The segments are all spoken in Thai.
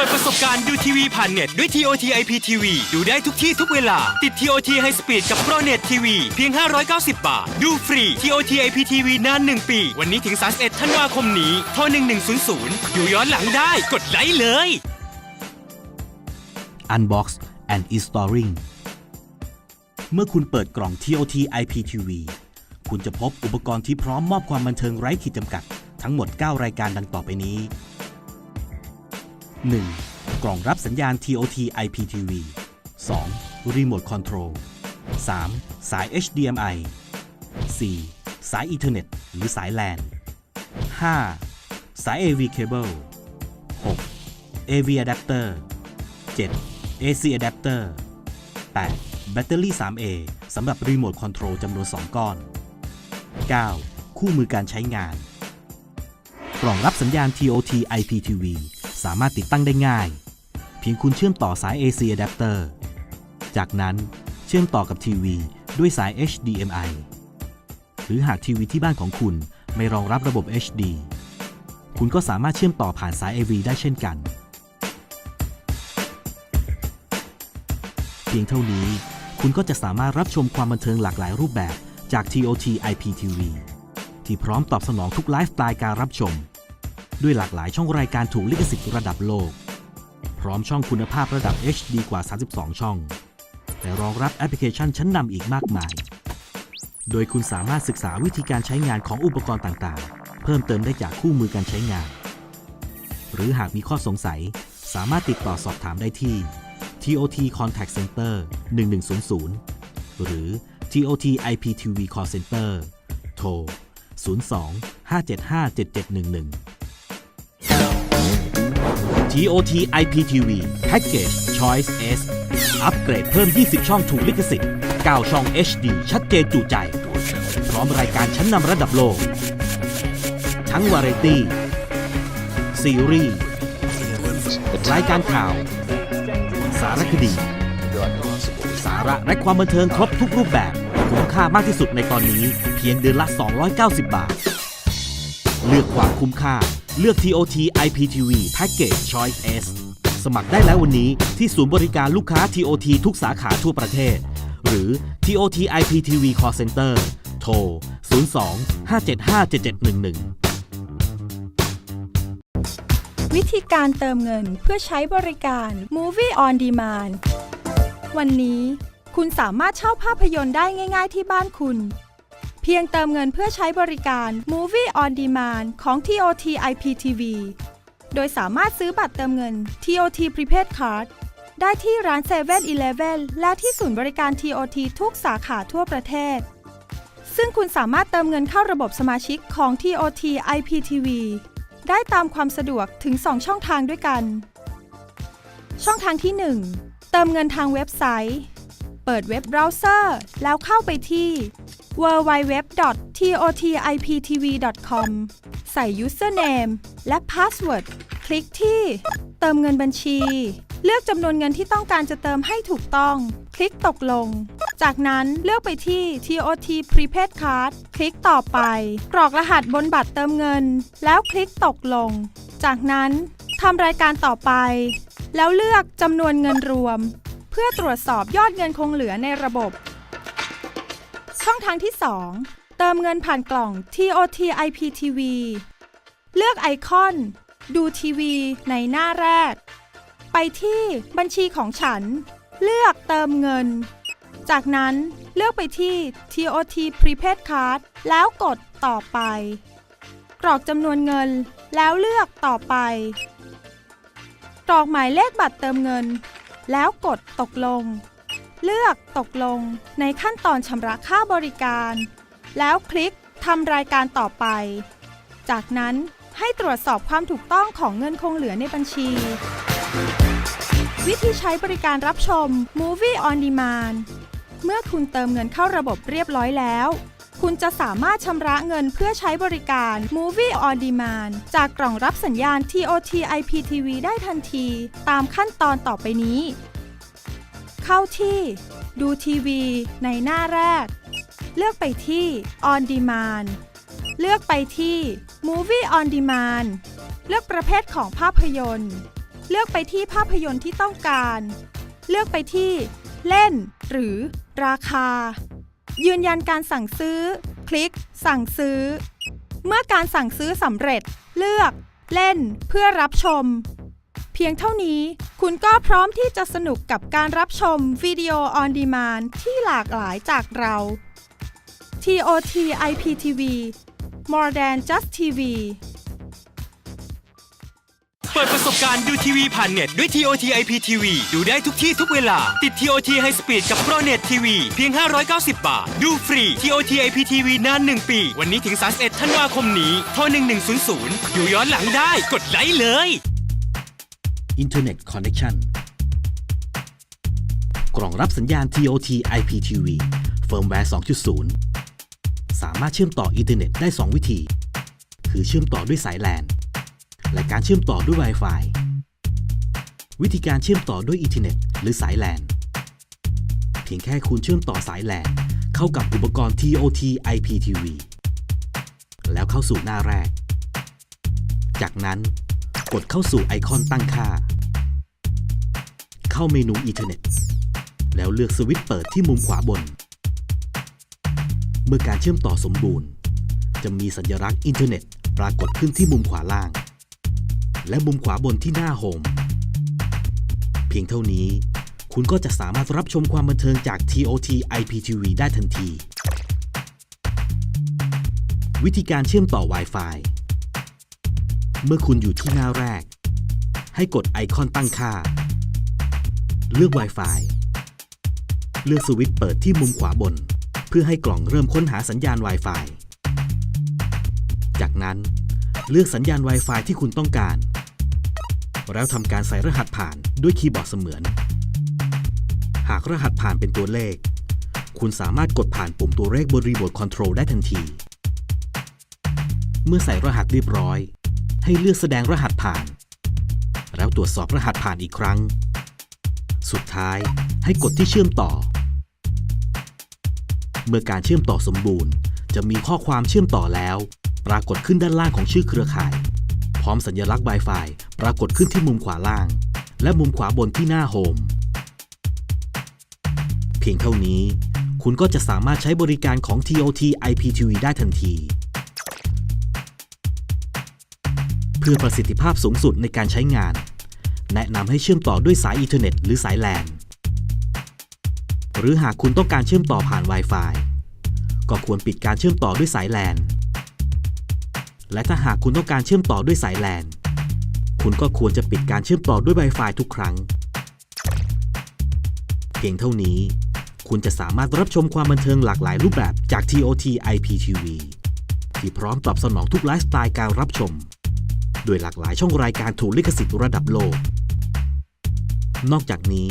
ดูประสบการณ์ดูทีวีผ่านเน็ตด้วย TOT IPTV ดูได้ทุกที่ทุกเวลา ติด TOT High Speed กับ ProNet TV เพียง 590 บาท ดูฟรี TOT IPTV นาน 1 ปี วันนี้ถึง 31 ธันวาคมนี้โทร1100 ดูย้อนหลังได้ กดไลค์เลย Unbox and Installing เมื่อคุณเปิดกล่อง TOT IPTV คุณจะพบอุปกรณ์ที่พร้อมมอบความบันเทิงไร้ขีดจำกัด ทั้งหมด 9 รายการดังต่อไปนี้ 1. กล่องรับสัญญาณ TOT IPTV 2. รีโมทคอนโทรล 3. สาย HDMI 4. สายอีเทอร์เน็ต หรือสาย LAN 5. สาย AV Cable 6. AV Adapter 7. AC Adapter 8. แบตเตอรี่ 3A สำหรับรีโมทคอนโทรลจำนวน 2 ก้อน 9. คู่มือการใช้งาน กล่องรับสัญญาณ TOT IPTV สามารถติดตั้งได้ง่าย เพียงคุณเชื่อมต่อสาย AC Adapter จากนั้นเชื่อมต่อกับทีวีด้วยสาย HDMI หรือหากทีวีที่บ้านของคุณไม่รองรับระบบ HD คุณก็สามารถเชื่อมต่อผ่านสาย AV ได้เช่นกัน เพียงเท่านี้คุณก็จะสามารถรับชมความบันเทิงหลากหลายรูปแบบจาก TOT IPTV ที่พร้อมตอบสนองทุกไลฟ์สไตล์การรับชม ด้วยหลากหลายช่องรายการถูกลิขสิทธิ์ระดับโลก พร้อมช่องคุณภาพระดับ HD กว่า 32 ช่อง และรองรับแอปพลิเคชันชั้นนำอีกมากมาย โดยคุณสามารถศึกษาวิธีการใช้งานของอุปกรณ์ต่างๆ เพิ่มเติมได้จากคู่มือการใช้งาน หรือหากมีข้อสงสัย สามารถติดต่อสอบถามได้ที่ TOT Contact Center 1100 หรือ TOT IPTV Call Center โทร 02 575 7711 TOT IPTV Package Choice S อัปเกรดเพิ่ม 20 ช่องถูกลิขสิทธิ์ 9 ช่อง HD ชัดเจนจุใจ พร้อมรายการชั้นนำระดับโลก ทั้งวาไรตี้ ซีรีส์ รายการข่าว สารคดี สาระและความบันเทิงครบทุกรูปแบบคุ้มค่ามากที่สุดในตอนนี้ เพียงเดือนละ 290 บาท เลือกความคุ้มค่า เลือก TOT IPTV Package Choice S สมัครได้แล้ววันนี้ที่ศูนย์บริการลูกค้า TOT ทุกสาขาทั่วประเทศ หรือ TOT IPTV Call Center โทร 02 575 7711 วิธีการเติมเงินเพื่อใช้บริการ Movie on Demand วันนี้คุณสามารถเช่าภาพยนตร์ได้ง่าย ๆ ที่บ้านคุณ เพียงเติมเงินเพื่อใช้บริการ Movie on Demand ของ TOT IPTV โดยสามารถซื้อบัตรเติมเงิน TOT Prepaid Card ได้ที่ร้าน7 e เ e ่ e อและที่ศูนย์บริการ TOT ทุกสาขาทั่วประเทศ ซึ่งคุณสามารถเติมเงินเข้าระบบสมาชิกของ TOT IPTV ได้ตามความสะดวกถึง 2 ช่องทางด้วยกัน ช่องทางที่ 1 เติมเงินทางเว็บไซต์ เปิดเว็บเบราว์เซอร์ แล้วเข้าไปที่ www.totiptv.com ใส่ username และ password คลิกที่ เติมเงินบัญชี เลือกจำนวนเงินที่ต้องการจะเติมให้ถูกต้อง คลิกตกลง จากนั้นเลือกไปที่ TOT Prepaid Card คลิกต่อไป กรอกรหัสบนบัตรเติมเงิน แล้วคลิกตกลง จากนั้นทำรายการต่อไป แล้วเลือกจำนวนเงินรวม เพื่อตรวจสอบยอดเงินคงเหลือในระบบ ช่องทางที่ 2 เติมเงินผ่านกล่อง TOT IPTV เลือกไอคอน ดูทีวี ในหน้าแรก ไปที่บัญชีของฉัน เลือกเติมเงิน จากนั้นเลือกไปที่ TOT Prepaid Card แล้วกดต่อไป กรอกจำนวนเงินแล้วเลือกต่อไป กรอกหมายเลขบัตรเติมเงิน แล้วกดตกลง เลือกตกลงในขั้นตอนชำระค่าบริการ แล้วคลิกทำรายการต่อไป จากนั้นให้ตรวจสอบความถูกต้องของเงินคงเหลือในบัญชี วิธีใช้บริการรับชม Movie on Demand เมื่อคุณเติมเงินเข้าระบบเรียบร้อยแล้ว คุณจะสามารถชำระเงินเพื่อใช้บริการ Movie on Demand จากกล่องรับสัญญาณ TOT IPTV ได้ทันที ตามขั้นตอนต่อไปนี้ เข้าที่ ดูทีวีในหน้าแรก เลือกไปที่ On Demand เลือกไปที่ Movie on Demand เลือกประเภทของภาพยนตร์ เลือกไปที่ภาพยนตร์ที่ต้องการ เลือกไปที่ เล่น หรือ ราคา ยืนยันการสั่งซื้อ คลิก สั่งซื้อ เมื่อการสั่งซื้อสำเร็จ เลือก เล่น เพื่อรับชม พียงเท่านี้ คุณก็พร้อมที่จะสนุกกับการรับชมวิดีโอออนดีมานที่หลากหลายจากเรา TOT IPTV More than just TV เปิดประสบการณ์ดูทีวีผ่านเน็ตด้วย TOT IPTV ดูได้ทุกที่ทุกเวลา ติด TOT High Speed กับ ProNet TV เพียง 590 บาท ดูฟรี TOT IPTV นาน 1 ปี วันนี้ถึง 31 ธันวาคมนี้ โทร 1100 ดูย้อนหลังได้ กดไลค์เลย Internet Connection กล่องรับสัญญาณ TOT IPTV เฟิร์มแวร์ 2.0 สามารถเชื่อมต่ออินเทอร์เน็ตได้ 2 วิธี คือเชื่อมต่อด้วยสาย LAN และการเชื่อมต่อด้วย Wi-Fi วิธีการเชื่อมต่อด้วยอินเทอร์เน็ตหรือสาย LAN เพียงแค่คุณเชื่อมต่อสาย LAN เข้ากับอุปกรณ์ TOT IPTV แล้วเข้าสู่หน้าแรก จากนั้น กดเข้าสู่ไอคอนตั้งค่า เข้าเมนูอินเทอร์เน็ต แล้วเลือกสวิตช์เปิดที่มุมขวาบน เมื่อการเชื่อมต่อสมบูรณ์ จะมีสัญลักษณ์อินเทอร์เน็ตปรากฏขึ้นที่มุมขวาล่าง และมุมขวาบนที่หน้าโฮมเพียงเท่านี้ คุณก็จะสามารถรับชมความบันเทิงจาก TOT IPTV ได้ทันที วิธีการเชื่อมต่อ Wi-Fi เมื่อคุณอยู่ที่หน้าแรก ให้กดไอคอนตั้งค่า เลือก Wi-Fi เลือกสวิตช์เปิดที่มุมขวาบน เพื่อให้กล่องเริ่มค้นหาสัญญาณ Wi-Fi จากนั้นเลือกสัญญาณ Wi-Fi ที่คุณต้องการ แล้วทำการใส่รหัสผ่านด้วยคีย์บอร์ดเสมือน หากรหัสผ่านเป็นตัวเลข คุณสามารถกดผ่านปุ่มตัวเลขบนรีโมทคอนโทรลได้ทันที เมื่อใส่รหัสเรียบร้อย ให้เลือกแสดงรหัสผ่าน แล้วตรวจสอบรหัสผ่านอีกครั้ง สุดท้ายให้กดที่เชื่อมต่อ เมื่อการเชื่อมต่อสมบูรณ์ จะมีข้อความเชื่อมต่อแล้ว ปรากฏขึ้นด้านล่างของชื่อเครือข่าย พร้อมสัญลักษณ์ Wi-Fi ปรากฏขึ้นที่มุมขวาล่าง และมุมขวาบนที่หน้าโฮมเพียงเท่านี้ คุณก็จะสามารถใช้บริการของ TOT IPTV ได้ทันที เพื่อประสิทธิภาพสูงสุดในการใช้งาน แนะนำให้เชื่อมต่อด้วยสายอินเทอร์เน็ตหรือสาย LAN หรือหากคุณต้องการเชื่อมต่อผ่าน Wi-Fi ก็ควรปิดการเชื่อมต่อด้วยสาย LAN และถ้าหากคุณต้องการเชื่อมต่อด้วยสาย LAN คุณก็ควรจะปิดการเชื่อมต่อด้วย Wi-Fi ทุกครั้ง เพียงเท่านี้ คุณจะสามารถรับชมความบันเทิงหลากหลายรูปแบบจาก TOT IPTV ที่พร้อมตอบสนองทุกไลฟ์สไตล์การรับชม โดยหลากหลายช่องรายการถูกลิขสิทธิ์ระดับโลก นอกจากนี้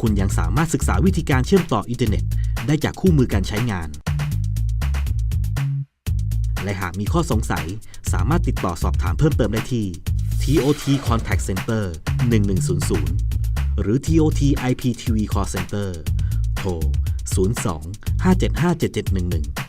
คุณยังสามารถศึกษาวิธีการเชื่อมต่ออินเทอร์เน็ต ได้จากคู่มือการใช้งาน และหากมีข้อสงสัยสามารถติดต่อสอบถามเพิ่มเติมได้ที่ TOT Contact Center 1100 หรือ TOT IPTV Call Center โทร 02 575 7711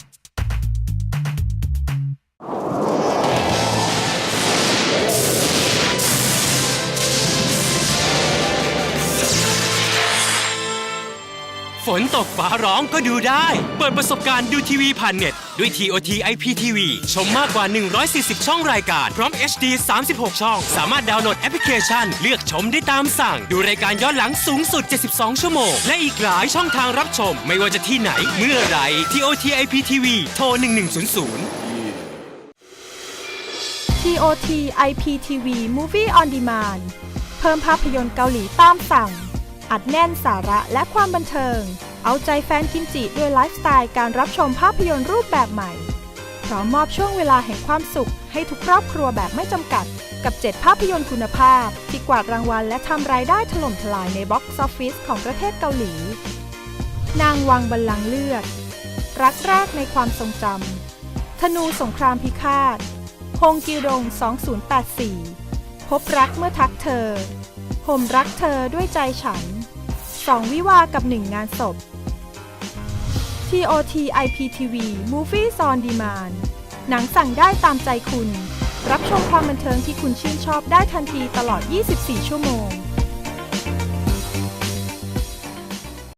นตกฟ้าร้องก็ดูได้ เปิดประสบการณ์ดูทีวีผ่านเน็ต ด้วย TOT IPTV ชมมากกว่า 140 ช่องรายการ พร้อม HD 36 ช่อง สามารถดาวน์โหลดแอปพลิเคชัน เลือกชมได้ตามสั่ง ดูรายการย้อนหลังสูงสุด 72 ชั่วโมง และอีกหลายช่องทางรับชม ไม่ว่าจะที่ไหน เมื่อไหร่ TOT IPTV โทร 1100 TOT IPTV Movie on Demand เพิ่มภาพยนตร์เกาหลีตามสั่ง อัดแน่นสาระและความบันเทิง เอาใจแฟนกิมจิด้วยไลฟ์สไตล์การรับชมภาพยนตร์รูปแบบใหม่ พร้อมมอบช่วงเวลาแห่งความสุข ให้ทุกครอบครัวแบบไม่จำกัด กับ 7 ภาพยนตร์คุณภาพ ที่กวาดรางวัลและทำรายได้ถล่มทลายในบ็อกซ์ออฟฟิศของประเทศเกาหลี นางวังบัลลังเลือด รักแรกในความทรงจำธนูสงครามพิฆาตฮงกิรง2084 พบรักเมื่อทักเธอ ผมรักเธอด้วยใจฉันสองวิวากับหนึ่งงานศพ TOT IPTV Movies on Demand หนังสั่งได้ตามใจคุณ รับชมความบันเทิงที่คุณชื่นชอบได้ทันทีตลอด 24 ชั่วโมง